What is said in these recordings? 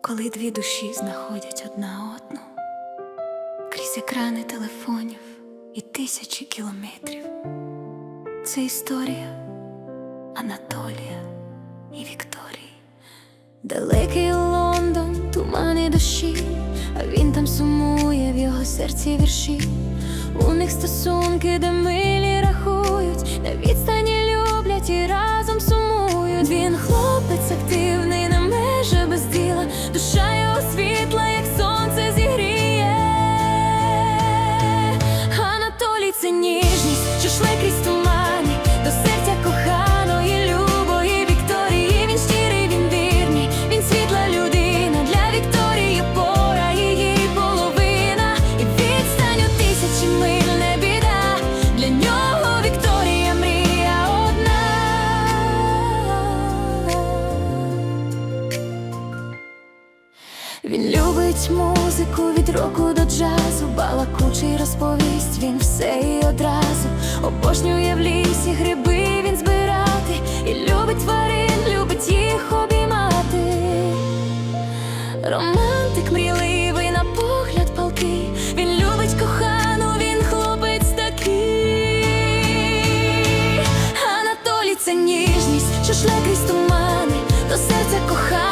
коли дві душі знаходять одна одну крізь екрани телефонів і тисячі кілометрів. Це історія Анатолія і Вікторії. Далекий Лондон, тумани душі, а він там сумує в його серці вірші. У них стосунки, де милі рахують, на відстані люблять і разом сумують. Він хлопець Він любить музику від року до джазу, балакучий розповість, він все і одразу обожнює в лісі гриби він збирати, і любить тварин, любить їх обіймати. Романтик мрійливий на погляд палкий, він любить кохану, він хлопець такий. Анатолій це ніжність, що шле крізь тумани до серця коханої,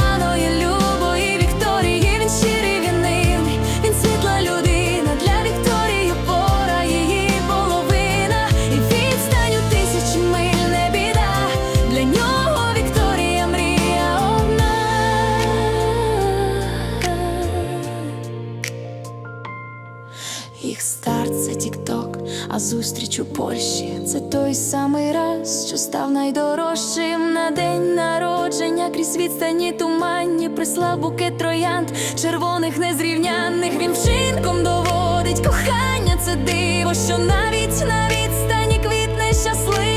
старт це тік-ток, а зустріч у Польщі це той самий раз, що став найдорожчим на день народження. Крізь відстані туманні прислав букет троянд, червоних незрівнянних він вчинком доводить кохання, це диво, що навіть на відстані квітне щасливо.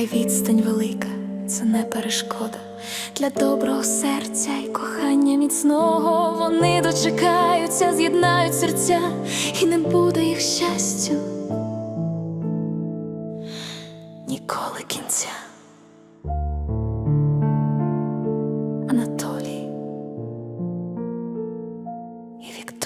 Хай відстань велика, це не перешкода для доброго серця і кохання міцного. Вони дочекаються, з'єднають серця, і не буде їх щастю ніколи кінця. Анатолій і Вікторія.